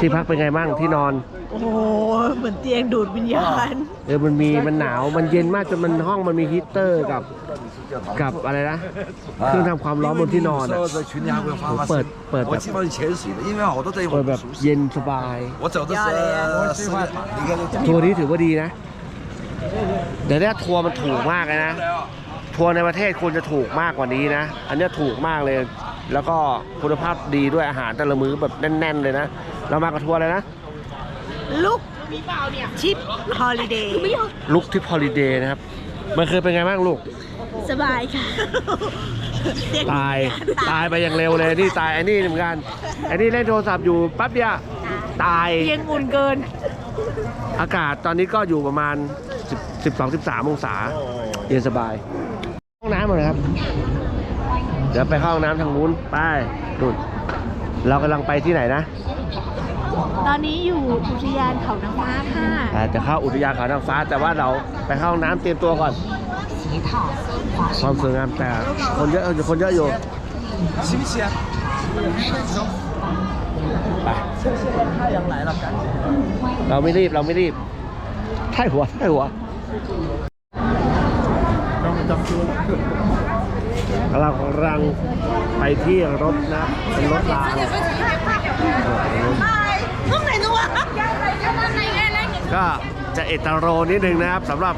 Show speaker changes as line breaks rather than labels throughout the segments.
ที่พักเป็นไงบ้างที่นอน
โอ้โหเหมือนเตียงดูดวิญญาณ
เออมันมีมันหนาวมันเย็นมากจนมันห้องมันมีฮีตเตอร์กับกับอะไรนะเครื่องทำความร้อนบนที่นอนอะ
ผม
เปิดเปิดแบบเปิดแบบเย็นสบายทัวร์นี้ถือว่าดีนะเดี๋ยวนี้ทัวร์มันถูกมากเลยนะทัวร์ในประเทศควรจะถูกมากกว่านี้นะ อันนี้ถูกมากเลย แล้วก็คุณภาพดีด้วยอาหารแต่ละมื้อแบบแน่น ๆ เลยนะ เรามากับทัวร์อะไรนะ
ลุกชิปฮอลิเดย์
ลุกทิพฮอลิเดย์นะครับ มันเคยเป็นไงบ้างลูก
สบายค่ะ
ตาย ตายไปอย่างเร็วเลย นี่ตายไอ้นี่เหมือนกันไอ้นี่เล่นโทรศัพท์อยู่แป๊บเดียวตาย
เตียงอุ่นเกิน
อากาศตอนนี้ก็อยู่ประมาณ 10 12 13องศา เย็นสบาย ห้องน้ำหมดเลยครับ เดี๋ยวไปเข้าห้องน้ำทางนู้นไปดูเรากำลังไปที่ไหนนะ
ตอนนี้อยู่อุทยานเขานางฟ้าค่ะ
อ่จะเข้าอุทยานเขานางฟ้า แต่ว่าเราไปเข้าห้องน้ำเตรียมตัวก่อน ความสวยงามแต่คนเยอะอยู่คนเยอะอยู่ไปเราไม่รีบเราไม่รีบถ่หัวถ่หัว เรากำลังไปที่รถนะเป็นรถรางก็จะเอตโรนิดนึงนะครับสำหรับ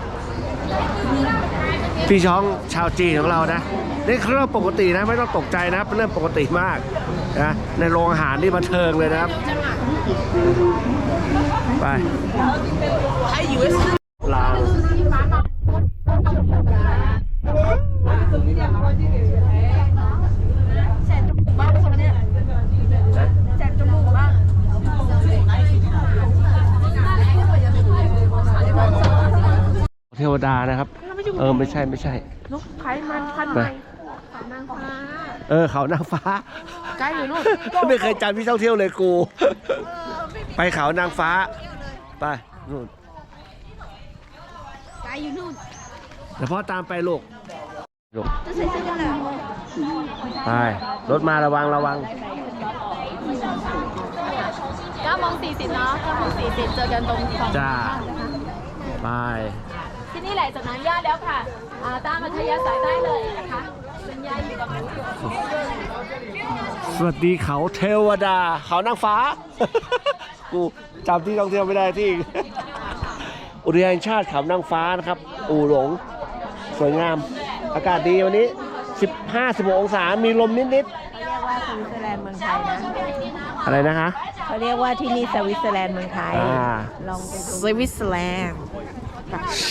พี่ช้องชาวจีนของเรานะนี่เรื่องปกตินะไม่ต้องตกใจนะเป็นเรื่องปกติมากนะในโรงอาหารนี่บันเทิงเลยนะครับ ไปลาง
แสบจมูกบ้างคนเนี้ยแสบจมูกบ้าง
เท วดานะครับ เออไม่ใช่ไม่ใช่
นกไขมันพัน
ไป
ไม้นางฟ้า
เออเขานางฟ้า
ใกล้อยู่นู่น
ไม่เคยจำที่ท่องเที่ยวเลยกู ไปเขานางฟ้า ไปนู่น
ไกลอยู่นู่น
เดี๋ยวพ่อตามไปลูกลูก
จะใส่เสื้อกันหนาว
ไปรถมาระวังระวัง
9โมง40เนาะ9โมง40เจอกันตรงของ
จ้าไป
ที่ นี่แหละจากนั้นญาติแล้วค่ะอ่าตามอัธยาศัยได้เลยนะคะเป็นญาติอยู่กับหนูอยู่
สวัสดีเขาเทวดา เขานางฟ้า กูจำที่ท่องเที่ยวไม่ได้ที่ อุทยานแห่งชาติเขานางฟ้านะครับ อู่หลง สวยงาม อากาศดีวันนี้ 15 16องศา มีลมนิด
เขาเรียกว่าสวิตเซอร์แลนด์เมืองไทยนะ
ๆ อะไรนะคะ
เขาเรียกว่าที่นี่สวิตเซอร์แลนด์เมืองไทย
อ่า
ลองไปดูสวิตเซอร์แลนด์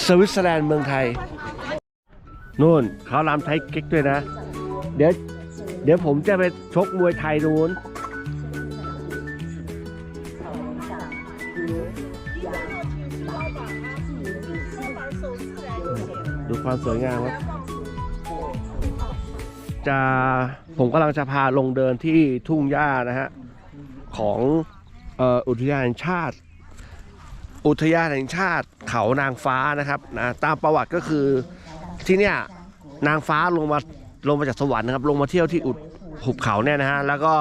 สวิตเซอร์แลนด์เมืองไทยนู่นเขาลำไทยเก๊กด้วยนะ เดี๋ยวเดี๋ยวผมจะไปชกมวยไทยนู้นดูความสวยงามครับจะผมกำลังจะพาลงเดินที่ทุ่งหญ้านะฮะ ของอ,อ,อุทยานแห่งชาติ อุทยานแห่งชาติ เขานางฟ้านะครับนะตามประวัติก็คือที่เนี่ยนางฟ้าลงมาลงมาจากสวรรค์นะครับ ลงมาเที่ยวที่อุดหุบเขาเนี่ยนะฮะแล้วก็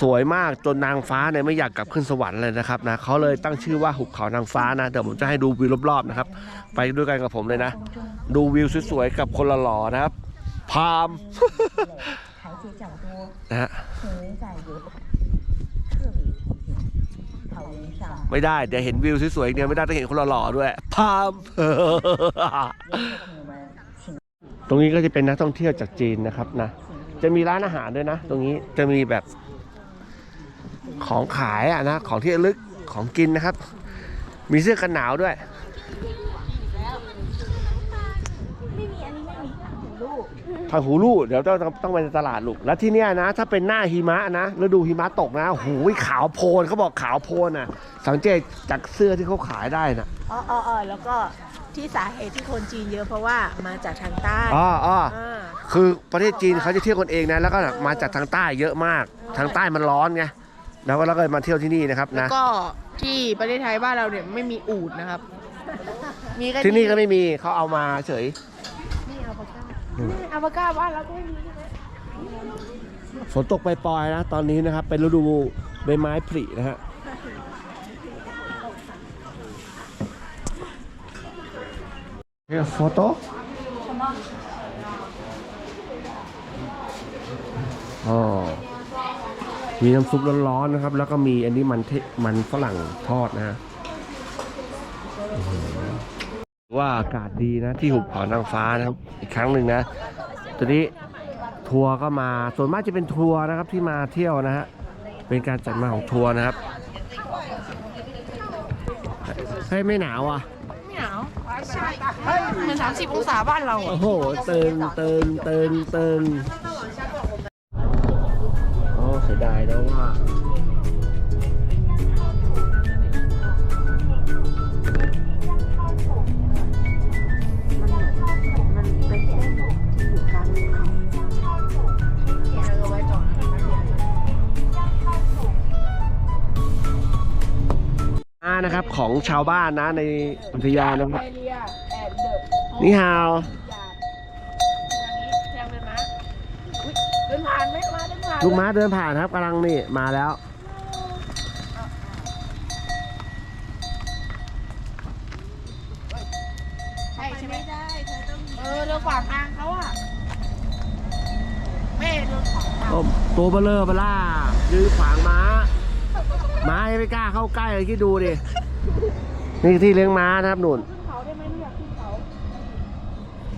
สวยมากจนนางฟ้าเนี่ยไม่อยากกลับขึ้นสวรรค์เลยนะครับนะเขาเลยตั้งชื่อว่าหุบเขานางฟ้านะเดี๋ยวผมจะให้ดูวิวรอบๆนะครับ ไปด้วยกันกับผมเลยนะ ดูวิวสวยๆกับคนหล่อๆนะครับ พามนะฮะ ไม่ได้ เดี๋ยวเห็นวิวสวยๆอย่างเดียวไม่ได้ต้องเห็นคนหล่อๆด้วยพามตรงนี้ก็จะเป็นนักท่องเที่ยวจากจีนนะครับนะ จะมีร้านอาหารด้วยนะ ตรงนี้จะมีแบบของขายอะนะ ของที่ระลึกของกินนะครับ มีเสื้อกันหนาวด้วย ทางหูลู่เดี๋ยวต้องต้องต้องไปในตลาดลูกแล้วที่เนี้ยนะ ถ้าเป็นหน้าหิมะนะฤดูหิมะตกนะโอ้โหูยขาวโพลนเขาบอกขาวโพลนอะ สังเกตจากเสื้อที่เขาขายได้นะ
อ๋ออ๋ออ๋อแล้วก็ที่สาเหตุที่คนจีนเยอะเพราะว่ามาจากทางใต้
อ๋ออ๋อ
อ่า
คือประเทศจีนเขาจะเที่ยวกันเองนะแล้วก็มาจากทางใต้เยอะมาก ทางใต้มันร้อนไงแล้วก็เราก็เลยมาเที่ยวที่นี่นะครับนะ
ก็ที่ประเทศไทยบ้านเราเนี่ยไม่มีอูดนะครับ มีก็
ที่นี่ก็ไม่มีเขาเอามาเฉย
อาวาก้าบ้านเราก็ไม่มี
ฝนตกปล่อยนะ ตอนนี้นะครับ เป็นฤดูใบไม้ผลินะฮะเฮ้ยโฟโต้ออมีน้ำซุปร้อนๆนะครับ แล้วก็มีอันนี้มันเทมันฝรั่งทอดนะฮะว่าอากาศดีนะที่หุบผ่อนางฟ้านะครับ อีกครั้งหนึ่งนะ ตอนนี้ทัวร์ก็มาส่วนมากจะเป็นทัวร์นะครับที่มาเที่ยวนะฮะเป็นการจัดมาของทัวร์นะครับเฮ้ยไม่หนาวอะ
ไม่หนาวเหมือนสามสิบองศาบ้านเรา
โอ้โหเติงเติงเติงเติงโอ้เสียดายนะว่า
อ่า
นะครับของชาวบ้านนะในอุทยานนะครับนี่ฮาว
เดินผ่านไหมมาเดินผ่าน
ลูกม้าเดินผ่านครับกำลังนี่มาแล้ว
ใช่ใช่ไหมได้เธอต้องเออเดินขวางทางเขาอะแม่เดินขวางทาง
โอ้ตัวเบลเลอร์เบล่ายืนขวางม้า ม้ายังไม่กล้าเข้าใกล้เลยคิดดูดิ นี่ที่เลี้ยงม้านะครับหนุน
ขึ้นเขาได้ไหมไม่อยากขึ้นเขา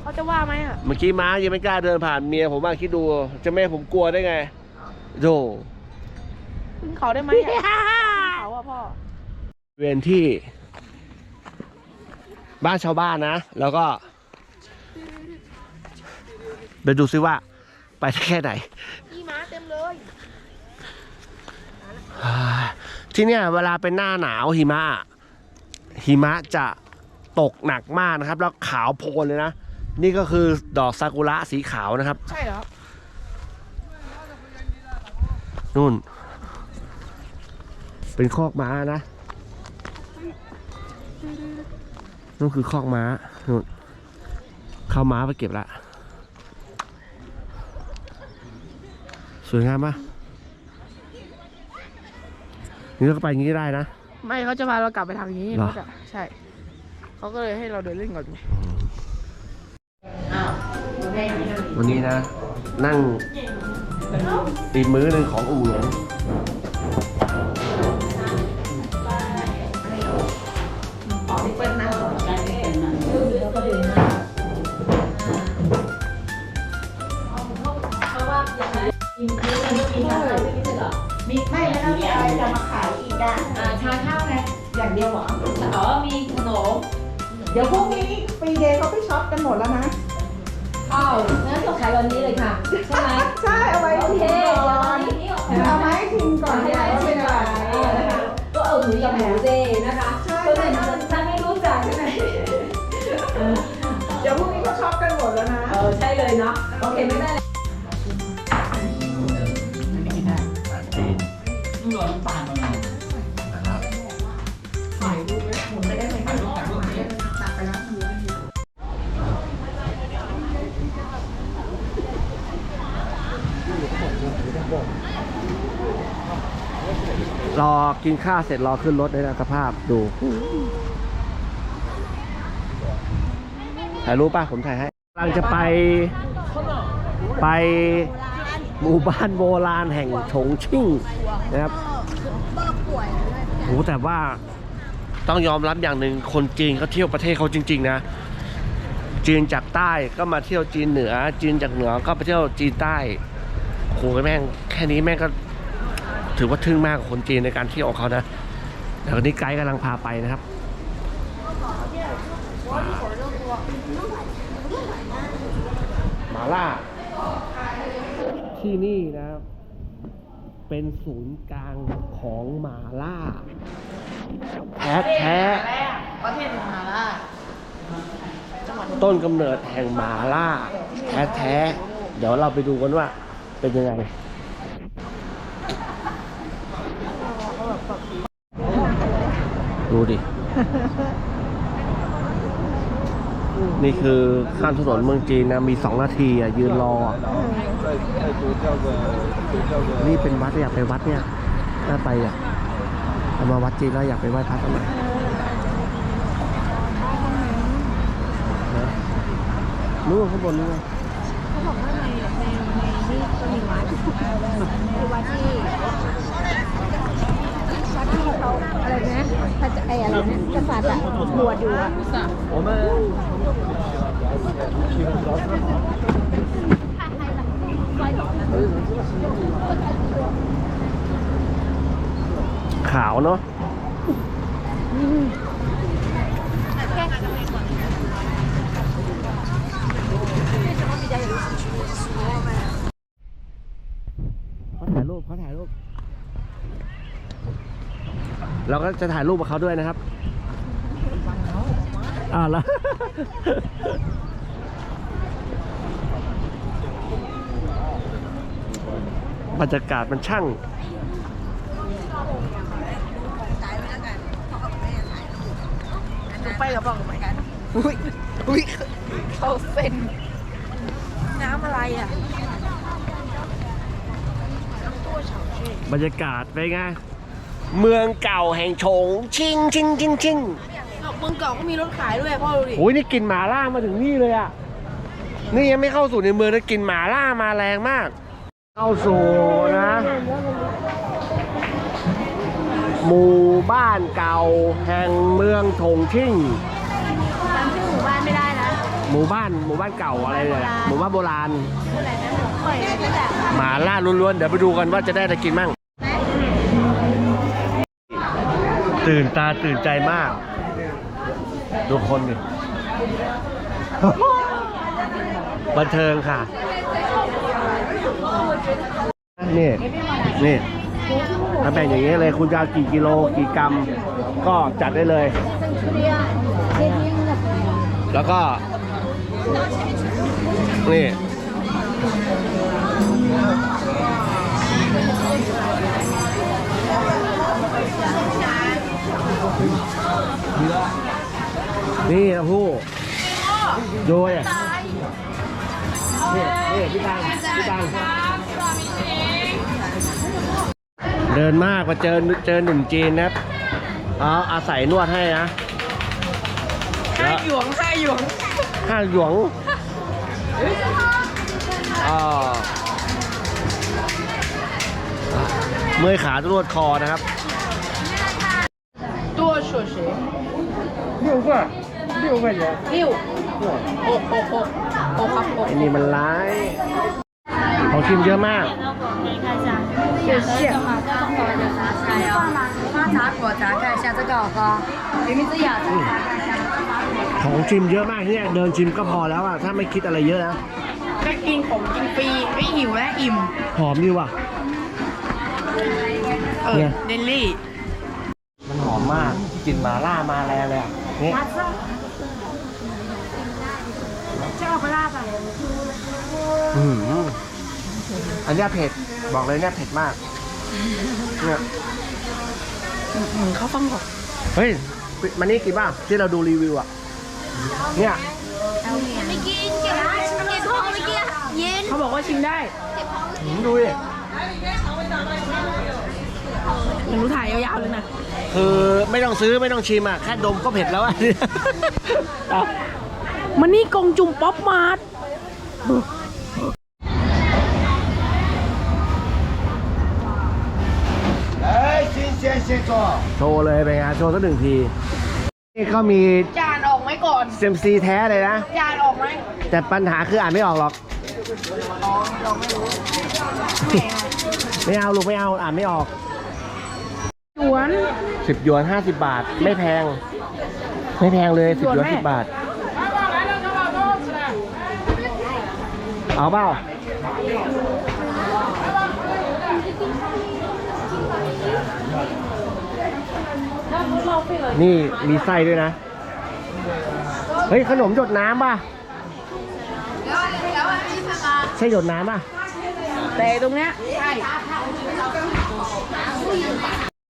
เขาจะว่าไหมอะ
เมื่อกี้ม้ายังไม่กล้าเดินผ่านเมียผมมาคิดดู จะไม่ให้ผมกลัวได้ไงโธ่
ขึ้นเขาได้ไหมอะขึ้นเขาอะพ่อ
เวรที่ บ้านชาวบ้านนะ แล้วก็เดี๋ยวดูซิว่า ไปได้แค่ไหน
มีม้าเต็มเลย
ที่เนี่ยเวลาเป็นหน้าหนาวหิมะหิมะจะตกหนักมากนะครับ แล้วขาวโพลนเลยนะ นี่ก็คือดอกซากุระสีขาวนะครับ
ใช่เหรอ
นู่น เป็นคอกม้านะนู่นคือคอกม้านู่นเข้าม้าไปเก็บละ สวยงามปะ นี่เราก็ไปอย่างนี้ได้นะ
ไม่เขาจะพาเรากลับไปทางนี้
เหรอ
เขาจะใช่เขาก็เลยให้เราเดินเล่นก่อน
วันนี้นะ นั่งอีกมื้อหนึ่งของอู่หลวง
อ่า ชาข้าวไงอย่างเดียวเหรออ๋อมีขนม
เดี๋ยวพรุ่งนี้ฟรีเดย์เขาไปช็อปกันหมดแล้วนะ
อ้าวงั้นก็ขายวันนี้เลยค่ะ ใช่ไหม
ใช่เอาไว้
โอ
ชิ
เค
ม
เดี๋ยว
ก่อ
วัน
น
นี้
เอาไม้ชิมก่อน
ให้
เนี่ย
ได้
ว่า
ชิ
เป็
ม
นอะ
ก่
ไร
อนนะคะก็เอาหมูกับหมูเจนะคะ
ใช่
คนอื่นฉันไม่รู้จักใช่ไหม
เดี๋ยวพรุ่งนี้เขาช็อปกันหมดแล้วนะ
เออใช่เลยเนาะโอเคไม่ได้
รอกินข้าวเสร็จรอขึ้นรถเลยนะสภาพดูถ่ายรูปป่ะผมถ่ายให้กำลังจะไปไปหมู่บ้านโบราณแห่งฉงชิ่งนะครับโหแต่ว่าต้องยอมรับอย่างหนึ่งคนจีนเขาเที่ยวประเทศเขาจริง ๆ นะ จีนจากใต้ก็มาเที่ยวจีนเหนือ จีนจากเหนือก็ไปเที่ยวจีนใต้โหแม่งแค่นี้แม่งก็ ถือว่าทึ่งมากกับคนจีนในการเที่ยวของเขานะแต่วันนี้ไกด์กำลังพาไปนะครับหมาล่า ที่นี่นะครับเป็นศูนย์กลางของหมาล่าแท้แท้
ประเทศมาล่า
ต้นกำเนิดแห่งหมาล่า แท้แท้เดี๋ยวเราไปดูกันว่าเป็นยังไง ดูดิ นี่คือข้ามถนนเมืองจีนนะ มีสองนาทีอะ ยืนรอ นี่เป็นวัดอยากไปวัดเนี่ย น่าไปอะเอามาวัดจีนแล้วอยากไปไหว้พระกันหน่อยนะนู้ข้างบนนู้น
เขาบอกว่าในในในนี่ก็มีวัดคือวัดที่วัดที่ อะไรนะพระจ้าไอ้อะไรนะกษัตริย์อะบวชอยู่อะ
我们
ขาวเนาะเขาถ่ายรูปเขาถ่ายรูป เราก็จะถ่ายรูปกับเขาด้วยนะครับอ่าวแล้ว บรรยากาศมันช่าง
ไปกับบอกเหมือนกัน อุ้ยอุ้ยเขาเซ็นน้ำอะไรอะ
บรรยากาศเป็นไง เมืองเก่าแห่งโฉงชิงชิงชิงชิง
เมืองเก่าก็มีรถขายด้วยพ่อดูดิ
โอ้ยนี่กลินหมาล่ามาถึงนี่เลยอะ นี่ยังไม่เข้าสู่ในเมืองนะกลินหมาล่ามาแรงมาก เข้าสู่นะ หมู่บ้านเก่าแห่งเมืองถงชิ่ง
จำชื่อหมู่บ้านไม่ได้นะ
หมู่บ้านหมู่บ้านเก่าอะไรเนี่ยหมู่บ้านโบราณ
อะไรนะเปิดนั่นแหละ
หมาล่าล้วนๆเดี๋ยวไปดูกันว่าจะได้อะไรกินมั่ง ตื่นตาตื่นใจมาก ดูคนดิบันเทิงค่ะ นี่ นี่ถ้าแบ่งอย่างนี้เลย คุณจะเอากี่กิโลกี่กรัม ก็จัดได้เลย แล้วก็ นี่ นี่นะผู้โดยอะนี่นี่พี่ตังพี่ตังเดินมากมาเจอเจอหนุ่มจีนนะครับเอาอาศัยนวดให้นะห้าหยวงห้าหยวงห้าหยวงอ่าเมื่อยขาต้องนวดคอนะครับ 六块，六块钱。
六。哦哦哦哦ครับ
ไอ้นี่มันร้ายของชิมเยอะมาก
谢谢。
花茶果茶看一下这个好喝，明明是雅茶。
ของชิมเยอะมากเนี่ยเดินชิมก็พอแล้วอะถ้าไม่คิดอะไรเยอะนะ
ได้กินของกินฟรีไม่หิวและอิ่ม
หอมดีว่ะ
เออ
เนี่ย
เดลลี่
มันหอมมากกลิ่นหมาล่ามาแรงเลยอะ นี่
จะเอาไปลาบอะ
อืมอันเนี้ยเผ็ด บอกเลยเนี่ยเผ็ดมาก เนี่ย
เขาฟังบอก
เฮ้ย มันนี่กินป่ะที่เราดูรีวิวอะเนี่ย
ไม่กินเก็บเก็บท้องไม่กินเย็นเขาบอกว่าชิมได้
หืมดูดิ
มันรู้ถ่ายยาวๆเลยนะ
คือไม่ต้องซื้อไม่ต้องชิมอะแค่ดมก็เผ็ดแล้วอะ เอา
มันนี่กงจุ่มป๊อปมาร์ท
哎，新鲜现做。
โชว์เลยเป็นไงโชว์สักหนึ่งที นี่ก็มี
จานออกไหมก่อน
เซมซีแท้เลยนะ
จานออกไหม
แต่ปัญหาคืออ่านไม่ออกหรอก ไม่เอาลูกไม่เอาอ่านไม่ออก
หยวน
สิบหยวนห้าสิบบาท ไม่แพง ไม่แพงเลยสิบหยวน
แม่
สิบบาท เอาเปล่านี่มีไส้ด้วยนะ เฮ้ย ขนมหยดน้ำป่ะใช่หยดน้ำป่ะ
แต่ตรงเนี้ยใช่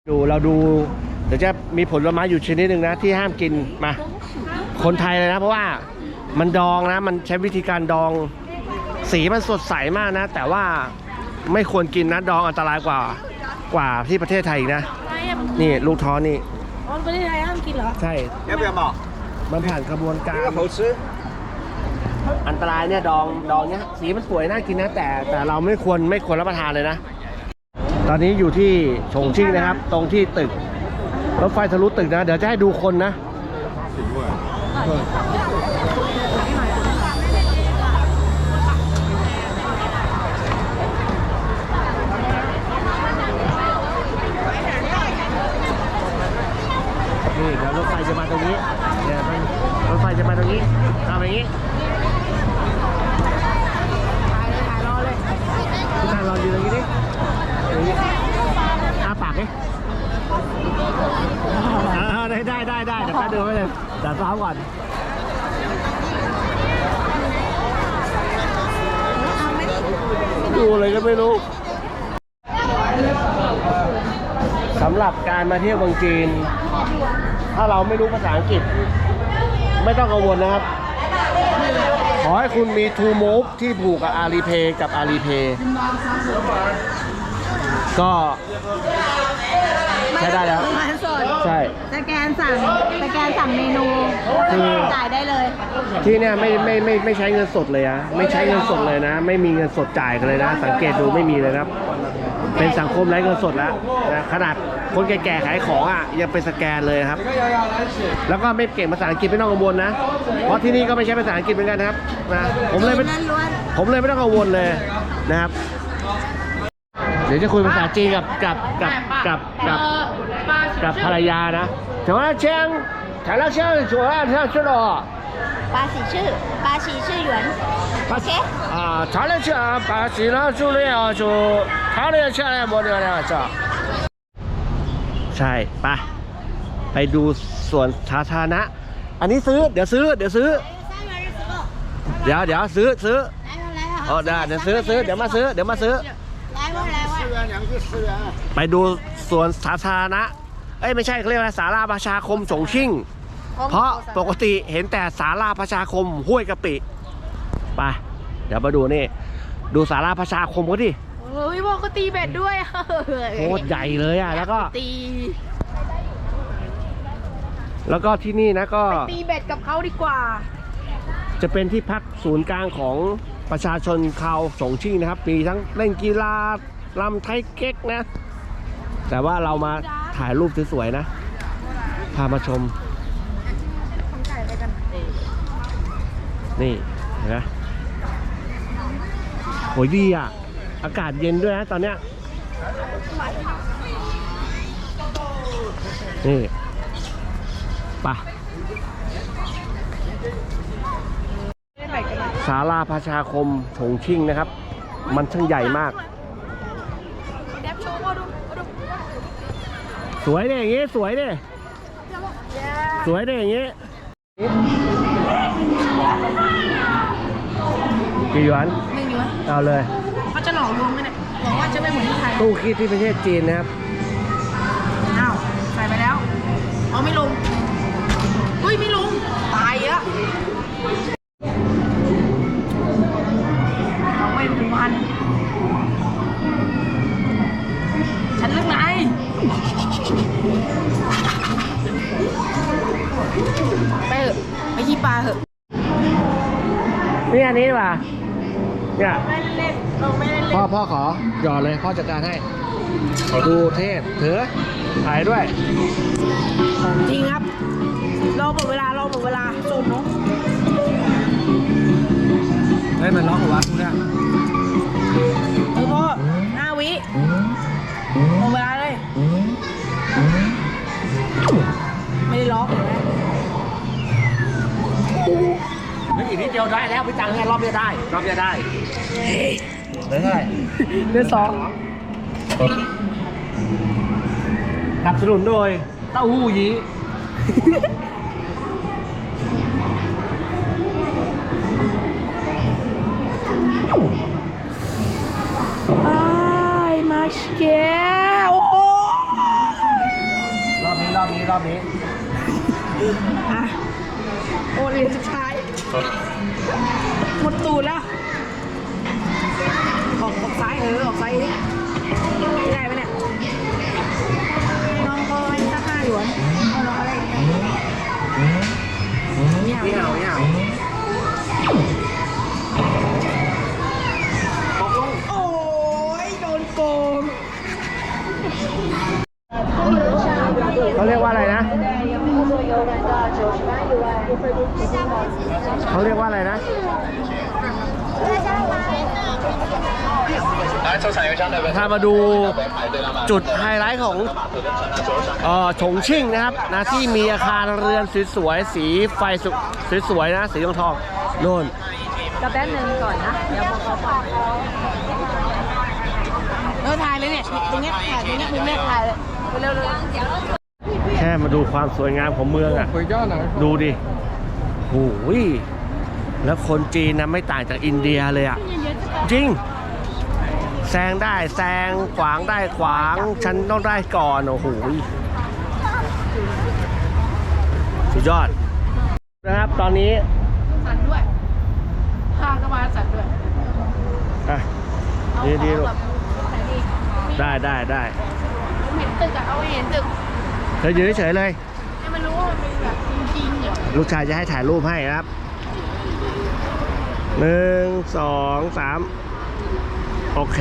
ดูเราดู เดี๋ยวจะมีผลไม้อยู่ชนิดหนึ่งนะ ที่ห้ามกินมา คนไทยเลยนะ เพราะว่ามันดองนะ มันใช้วิธีการดอง สีมันสดใสมากนะ แต่ว่าไม่ควรกินนะ ดองอันตรายกว่ากว่าที่ประเทศไทยอีกนะ นี่ลูกท้อนี่
อ๋อประเทศไทยห้ามกินเหรอ
ใช่
要不要冒？
มันผ่านกระบวนการ
这个好吃。
อันตรายเนี่ยดองดองเนี้ยสีมันสวยน่ากินนะ แต่แต่เราไม่ควรไม่ควรรับประทานเลยนะ ตอนนี้อยู่ที่ฉงชิ่งนะครับ ตรงที่ตึกรถไฟทะลุตึกนะ เดี๋ยวจะให้ดูคนนะนี่เดี๋ยวรถไฟจะมาตรงนี้เดี๋ยวรถไฟจะมาตรงนี้ทำอย่างนี้ผู้ชายรออยู่ตรงนี้ดิตรงนี้ อาปากดิได้ได้ได้ได้เดี๋ยวแป๊บเดียวไม่เลยเดี๋ยวซ้อมก่อนดูอะไรก็ไม่รู้สำหรับการมาเที่ยวเมืองจีน ถ้าเราไม่รู้ภาษาอังกฤษ ไม่ต้องกังวลนะครับ ขอให้คุณมี True Move ที่ผูกกับ Alipay กับ Alipay ก็ใช้ได้แล้ว
เงินสด
ใช่
สแกนสั่งสแกนสั่งเมนู
คือ
จ่ายได้เลย
ที่เนี่ยไม่ไม่ไม่ไม่ใช้เงินสดเลยอะไม่ใช้เงินสดเลยนะ ไม่มีเงินสดจ่ายกันเลยนะ สังเกตดูไม่มีเลยนะครับ เป็นสังคมไร้เงินสดแล้วนะขนาดคนแก่ๆขายของอะยังเป็นสแกนเลยครับ แล้วก็ไม่เก่งภาษาอังกฤษไม่ต้องกังวลนะ เพราะที่นี่ก็ไม่ใช่ภาษาอังกฤษเหมือนกันนะครับนะผมเลยไม่
ล้วน
ผมเลยไม่ต้องกังวลเลยนะครับเดี๋ยวจะคุยภาษาจีนกับกับกับกับกับกับภรรยานะแต่ว่าเชียงถ่ายแล้วเชียงสวยเชียงชื่อหรอ
八喜ชื่อ八喜ชื่อหยวน
โอเคอ่าถ่ายแล้วเชียง把喜了就那样就ถ่ายแล้วเชียง没得了จ้ะใช่ไปไปดูสวนสาธารณะ อันนี้ซื้อ เดี๋ยวซื้อ เดี๋ยวซื้อ เดี๋ยวเดี๋ยวซื้อซื้อเออได้เดี๋ยวซื้อซื้อเดี๋ยวมาซื้อเดี๋ยวมาซื้อ ไปดูสวนสาธารณะ เอ้ยไม่ใช่เขาเรียกว่าสาราประชาคมสงชิ่ง เพราะปกติเห็นแต่สาราประชาคมห้วยกะปิ ไป เดี๋ยวมาดูนี่ ดูสาราประชาคมเขาดิ
เฮ้ยบอกก็ตีเบ็ดด้วย
โคตรใหญ่เลยอะ แล้วก็
ตี
แล้วก็ที่นี่นะก็
ตีเบ็ดกับเขาดีกว่า
จะเป็นที่พักศูนย์กลางของประชาชนชาวสงชิ่งนะครับ มีทั้งเล่นกีฬา ลำไทยเก๊กนะ แต่ว่าเรามาถ่ายรูปสวยๆนะ พามาชม นี่เห็นไหมโหยดีอะ อากาศเย็นด้วยนะตอนเนี้ย นี่ไปะศาลาประชาคมฉงชิ่งนะครับ มันช่างใหญ่มาก
แดบโชว์มาดูมาดู
สวยเนี่ยอย่างงี้สวยเนี่ยสวยเนี่ยอย่างงี้กี่หยวน
หนึ่งอยู่วะ
เอาเลย
เขาจะหลอกลวงไหมเนี่ยบอกว่าจะไม่เหมือนที่ไทย
ตู้คิดที่ประเทศจีนนะครับ
อ้าวใส่ไปแล้วเอาไม่ลง ขี้ปลาเถอะ
นี่อันนี้ดีกว่าเนี่ย
ไม่เล่นเราไม่ได้เล่น
พ่อพ่อขอหยอดเลยพ่อจัดการให้ดูเทพถือถ่ายด้วย
จริงครับรอหมดเวลารอหมดเวลาสูนเนาะ
ให้มันล็อกหัวคุณเนี่ย
เออพ่อห้าวิหมดเวลาเลย ไม่ได้ล็อกเห็นไหม
เดียวได้แล้วพี่ตังเนี่ยรอบเดียวได้ รอบเดียวได้ได้เท่าไหร่
เดือนสอง
สนับสนุนโดยเต้าหู้ยี้
ไอ้มาชเกโอ้
รอบนี้รอบนี้รอบนี้
อะ โอเหรียญสุดท้าย หมดตูดแล้ว ออกออกซ้ายเออ ออกซ้ายดิได้ไหมเนี่ย น้องก็ให้สักห้าหยวน เอาน้องอะไรเนี่ย
นี่เอานี่เอา เขาเรียกว่าอะไรนะถ้ามาดูจุดไฮไลท์ของเอ่อฉงชิ่งนะครับนะที่มีอาคารเรือนสวยๆสีไฟสุสวยๆนะสีทองทองๆโน่น
ก็แป๊บนึงก่อนนะ เดี๋ยวพอเขาฟัง
เออถ่ายเลยเนี่ยตรงเนี้ยถ่ายตรงเนี้ยมุมเนี้ยถ่ายเลยเร็วๆ
แค่มาดูความสวยงามของเมืองอะดูดิโอ้ย แล้วคนจีนนะไม่ต่างจากอินเดียเลยอะจริง แซงได้แซงขวางได้ขวาง ฉันต้องได้ก่อนโอ้โหสุดยอด นะครับตอนนี้
สั่นด้วยข้างก็มาสั่นด้วย
อะ
เอา
ดีดี
เอา
ลูก
แบบไหนดี
ได้ได้ได้
ผมเห็นตึกอะเอาให้เห็นตึก
เธอยืนเฉยๆเลย
ให้มันรู้ว่ามันเป็นแบบจริงๆเหรอ
ลูกชายจะให้ถ่ายรูปให้นะครับ หนึ่งสองสามโอเค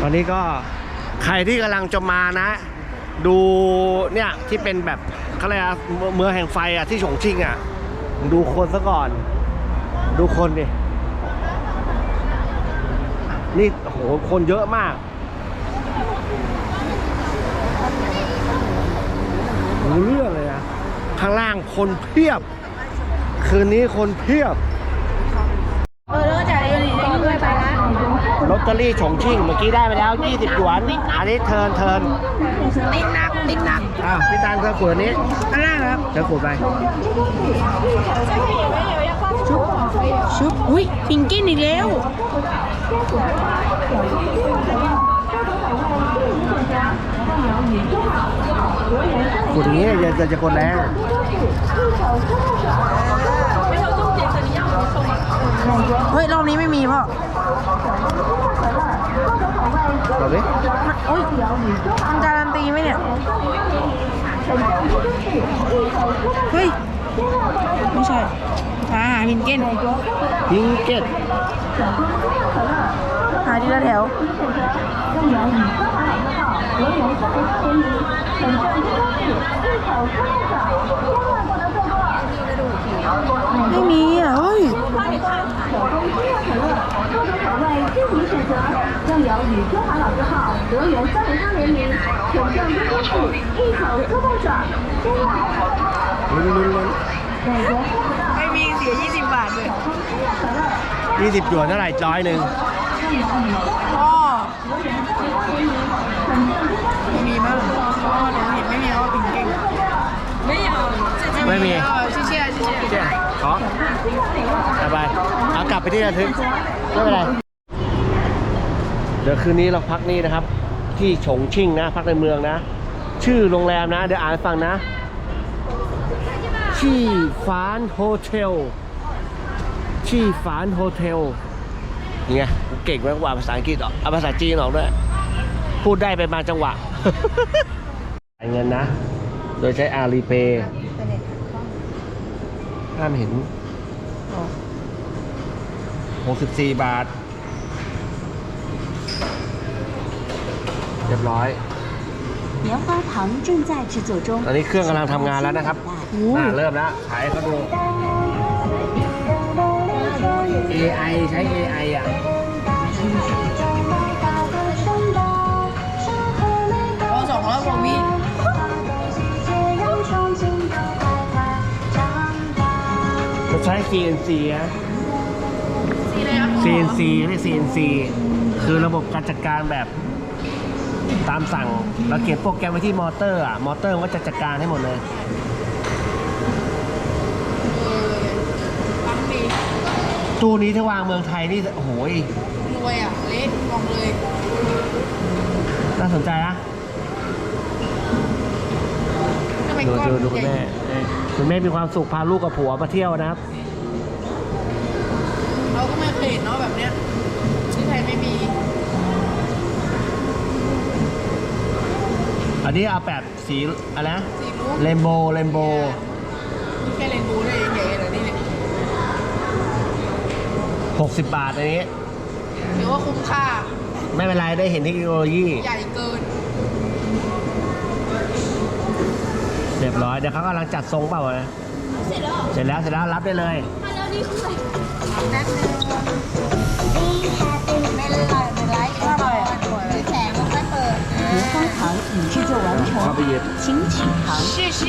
ตอนนี้ก็ใครที่กำลังจะมานะ ดูเนี่ยที่เป็นแบบเขาเรียกเมืองแห่งไฟอะที่ฉงชิ่งอะ ดูคนซะก่อน ดูคนดิ นี่โอ้โหคนเยอะมากรู้เรื่องเลย ข้างล่างคนเพียบ คืนนี้คนเพียบ
เออแล้วก็จ่ายเงินอีกด้วยไปละ
ลอตเตอรี่ฉงชิ่งเมื่อกี้ได้ไปแล้ว 20 หยวน อันนี้เทิร์นเทิร์น
ติดหนักติดหนัก
อ้าวพี่ตาลเธอขวดนี้
อันแรกครับ
เธอขวดไป
ชุบอุ้ยพิงกินอีกแล้ว
ขวดอย่างนี้อย่าอย่าจะกดแรง
เฮ้ยรอบนี้ไม่มีพ่อ
กดดิ
โอ้ยมันการันตีไหมเนี่ยเฮ้ยไม่ใช่หาหาพินเก้น
พิงเก็ต
หาทีละแถว ไม่มีอะเฮ้ย
ลุ้นลุ้นลุ้น
ไม่มีเสีย 20 บาทเลย
ยี่สิบหยวนเท่าไหร่ร้อยหนึ่ง
พ่อไม่มีมั้งพ่อหนูเห็นไม่มีว่าพินเก้น
ไม่มี
เออเชี่ยเชี่ยเชี่ย
เจ๊ขอเอาไปเอากลับไปที่ระทึกไม่เป็นไรเดี๋ยวคืนนี้เราพักนี่นะครับ ที่ฉงชิ่งนะ พักในเมืองนะ ชื่อโรงแรมนะ เดี๋ยวอ่านให้ฟังนะชี่ฟานโฮเทลชี่ฟานโฮเทลนี่ไงกูเก่งมากกว่าภาษาอังกฤษหรอกเอาภาษาจีนออกด้วย พูดได้ไปบางจังหวะจ่ายเงินนะ โดยใช้อาลีเ a y ห้ามเห็น 64 บาท เรียบร้อย
棉花糖正在制作中
ตอนนี้เครื่องกำลังทำงานแล้วนะครับอ่าเริ่มแล้วขายเขาดู AI ใช้ AI อ่ะ ช้ CNC นะ
สีเลยครับ
CNC ไม่ CNC คือระบบการจัดการแบบตามสั่งเราเขียนโปรแกรมไว้ที่มอเตอร์อะ มอเตอร์มันก็จะจัดการให้หมดเลย
ปังดี
ตู้นี้ถ้าวางเมืองไทยนี่โอ้โหย
รวยอะ เละบอกเลย
น่าสนใจนะ
ทำไม
ดู
ก้อน
ดูดูคุณ
ใหญ่
แม่คุณแม่มีความสุขพาลูกกับผัวมาเที่ยวนะครับ
เราก็ไม่เคยเห็นเนาะแบบเนี้ยที่ไทยไม่มี
อันนี้อาแปดสีอะไรนะ
สีมุก
เรนโบว์เรนโบว์
มีแค่เรนโบูได้เก๋ๆเหรนี่เลย
หกสิบบาทอันนี้
ถือว่าคุ้มค่า
ไม่เป็นไรได้เห็นเทคโนโลยี
ใหญ่เกิน
เรียบร้อย เดี๋ยวเขากำลังจัดทรงเปล่านะเสร็จแล้วเสร็จแล้วเสร็จแล้วรับได้เลย
อะแล้วนี่คืออะไร
嗯
棉花糖已制作完成请取糖
试试